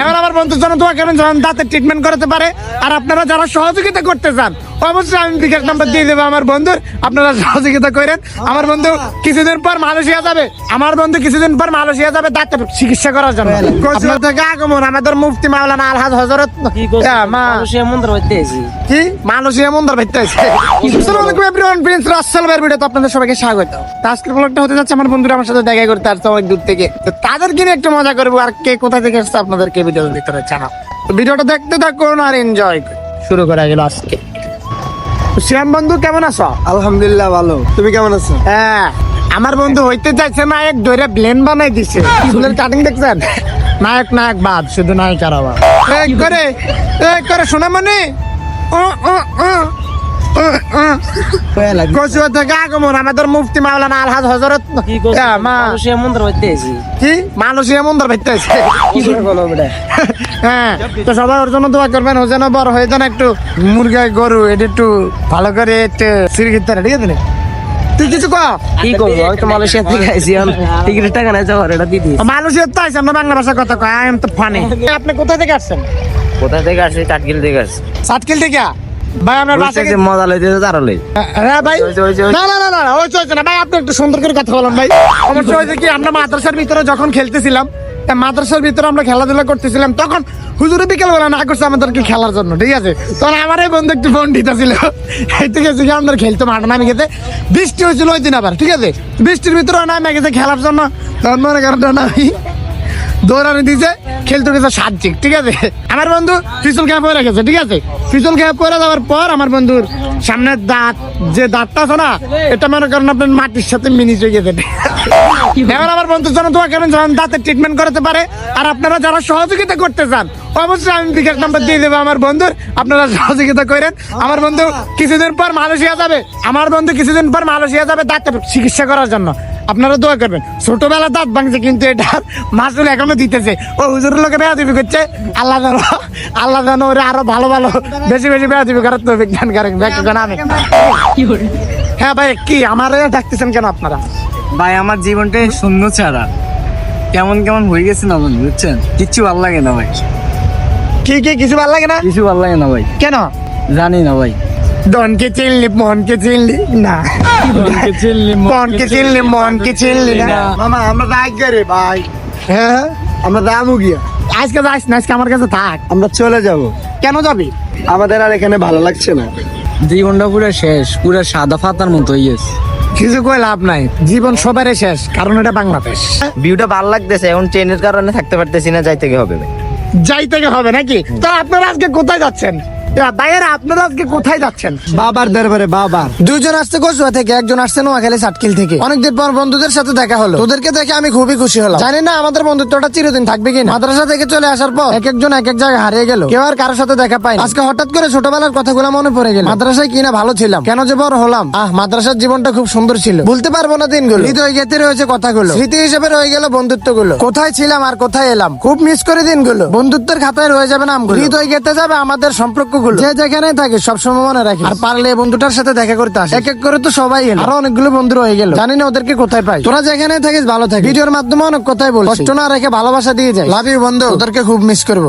এবার আমার বন্ধুর জন্য দোয়া করেন যেন দাঁতের ট্রিটমেন্ট করতে পারে। আর আপনারা যারা সহযোগিতা করতে চান অবশ্যই আমি বিকাশ নাম্বার দিয়ে দেবো আমার বন্ধুর। আপনারা সহযোগিতা করেন। আমার বন্ধু কিছুদিন পর মালয়েশিয়া যাবে। আমার বন্ধু কিছুদিন পর মালয়েশিয়া যাবে দাঁতের চিকিৎসা করার জন্য। আপনার থেকে আগমন আমাদের মুফতি মাওলানা আলহাজ হজরত কি করছ মা মানুষের মন্দির কি? মালয়েশিয়া মন্দার ভাইতে আছে আসসালামু আলাইকুম এভরিওয়ান প্রিন্স রাসেল ভাইয়ের ভিডিওতে আপনাদের সবাইকে স্বাগত। তো আজকের ব্লগটা হতে যাচ্ছে আমার বন্ধুরা আমার সাথে দেখা করতে আসছে অনেক দূর থেকে। তো তাদেরকে নিয়ে একটু মজা করব আর কে কোথা থেকে আসছে আপনাদেরকে ভিডিওর ভিতরে জানাও। তো ভিডিওটা দেখতে থাকুন আর এনজয় শুরু করা গেল আজকে। শ্যাম বন্ধু কেমন আছো? আলহামদুলিল্লাহ ভালো। তুমি কেমন আছো? হ্যাঁ আমার বন্ধু হইতে চাইছে না এক দৈরা ব্লেন বানাই দিছে। চুলের কাটিং দেখছেন? নায়ক নায়ক বাদ শুধু নায়ক আর আবার করে এই করে শোনা মানে ও, ও। কচুয়া থেকে আগমন আমাদের মুফতি মাওলানা আলহাজ হজরত। কি করছ মা মানুষের মন্দির হইতে কি? মালয়েশিয়া মন্দার ভাইতে আছে কি করে বলো বেটা? হ্যাঁ তো সবাই ওর জন্য দোয়া করবেন ও যেন বড় হয়ে যান একটু মুরগা গরু এটা একটু ভালো করে একটু ঠিক আছে তুই কিছু কি করব আমি তো মালয়েশিয়া থেকে আইসি টিকিটের টাকা নাই যাওয়ার এটা দিদি। মানুষের তো আছে আমরা বাংলা ভাষা কথা কয় আই এম তো ফানি আপনি কোথা থেকে আসছেন? কোথা থেকে আসছি? কাটগিল থেকে আসছি। সাতকিল থেকে? ভাই আপনার বাসা মজা তারা লই। হ্যাঁ ভাই। না না না না ওই চলছে না ভাই আপনি একটু সুন্দর করে কথা বলেন ভাই। আমার কি আমরা মাদ্রাসার ভিতরে যখন খেলতেছিলাম মাদ্রাসার ভিতরে আমরা খেলাধুলা করতেছিলাম তখন হুজুরে বিকেল বেলা না করছে আমাদেরকে খেলার জন্য ঠিক আছে? তখন আমার এই বন্ধু একটু ফোন দিতেছিল। ঠিক আছে কি আমরা খেলতে মাঠে নামে গেছে। বৃষ্টি হয়েছিল ওই দিন আবার ঠিক আছে? বৃষ্টির ভিতরে নামে গেছে খেলার জন্য। তখন মনে করেন আমি দৌড়ানি দিছে, খেলতে গেছে সাতজিক, ঠিক আছে? আমার বন্ধু ফিসল খেয়ে পড়ে গেছে ঠিক আছে? ফিসল খেয়ে পড়ে যাওয়ার পর আমার বন্ধুর সামনের দাঁত, যে দাঁতটা আছে না, এটা মনে করেন আপনার মাটির সাথে মিনিট হয়ে গেছে এবার আমার বন্ধুর জন্য দোয়া কেমন যেন দাঁতের ট্রিটমেন্ট করতে পারে। আর আপনারা যারা সহযোগিতা করতে চান, অবশ্যই আমি বিকাশ নাম্বার দিয়ে দেবো আমার বন্ধুর। আপনারা সহযোগিতা করেন। আমার বন্ধু কিছুদিন পর মালয়েশিয়া যাবে। আমার বন্ধু কিছুদিন পর মালয়েশিয়া যাবে দাঁতের চিকিৎসা করার জন্য। আপনারা দোয়া করবেন। ছোটবেলা দাঁত ভাঙছে কিন্তু এটা মাসুল এখনও দিতেছে। ও হুজুরের লোকে বেয়া দিবি করছে। আল্লাহ জানো আল্লাহ জানো ওরা আরও ভালো ভালো বেশি বেশি বেয়া দিবি করার তো বিজ্ঞান করেন। ব্যাখ্যা আমি হ্যাঁ ভাই কি আমার ডাকতেছেন কেন আপনারা? ভাই আমার জীবনটাই শূন্য ছাড়া। কেমন কেমন হয়ে গেছে না বুঝছেন? কিচ্ছু ভালো লাগে না ভাই। কি কি কিছু ভালো লাগে না? কিছু ভালো লাগে না ভাই। কেন? জানি না ভাই। ডনকে চিনলি মনকে চিনলি? না। মনকে চিনলি মনকে চিনলি না। মামা আমরা রাগ করে ভাই। হ্যাঁ? আমরা দামও গিয়া। আজকে যাস না আজকে আমার কাছে থাক। আমরা চলে যাব। কেন যাবি? আমাদের আর এখানে ভালো লাগছে না। জীবনটা পুরো শেষ পুরো সাদা ফাতার মতো হয়ে গেছে। কিছু কই লাভ নাই। জীবন সবারই শেষ কারণ এটা বাংলাদেশ। ভিউটা ভালো লাগতেছে এখন ট্রেনের কারণে থাকতে পারতেছি না যাইতে হবে ভাই। যাই থেকে হবে নাকি? তো আপনারা আজকে কোথায় যাচ্ছেন? ভাইয়েরা আপনারা আজকে কোথায় যাচ্ছেন? বাবার দরবারে, বাবার। দুজন আসছে থেকে, একজন আসছে নোয়াখালী থেকে। অনেকদিন পর বন্ধুদের সাথে দেখা হলো। তোদেরকে দেখে আমি খুবই খুশি হলাম। জানি না আমাদের বন্ধুত্বটা চিরদিন থাকবে কিনা। মাদ্রাসা থেকে চলে আসার পর এক একজন এক এক জায়গায় হারিয়ে গেল। কেউ আর সাথে দেখা আজকে হঠাৎ করে ছোটবেলার কথাগুলো মনে পড়ে গেল। মাদ্রাসায় কিনা ভালো ছিলাম। কেন যে বড় হলাম। আহ, মাদ্রাসার জীবনটা খুব সুন্দর ছিল। ভুলতে পারব না দিনগুলো। হৃদয় গেতে রয়েছে কথাগুলো। স্মৃতি হিসেবে রয়ে গেল বন্ধুত্বগুলো। কোথায় ছিলাম আর কোথায় এলাম? খুব মিস করে দিনগুলো। বন্ধুত্বের খাতায় রয়ে যাবে নামগুলো। হৃদয় গেতে যাবে আমাদের সম্পর্কগুলো। যে যেখানে থাকে সবসময় মনে রাখি। আর পারলে বন্ধুটার সাথে দেখা করতে আসে এক এক করে তো সবাই এলো। আরও অনেকগুলো বন্ধু হয়ে গেল। জানি না ওদেরকে কোথায় পাই। তোরা যেখানে থাকিস ভালো থাকিস। ভিডিওর মাধ্যমে অনেক কথাই বল কষ্ট না রেখে ভালোবাসা দিয়ে যায় লাভ ইউ বন্ধু। ওদেরকে খুব মিস করব।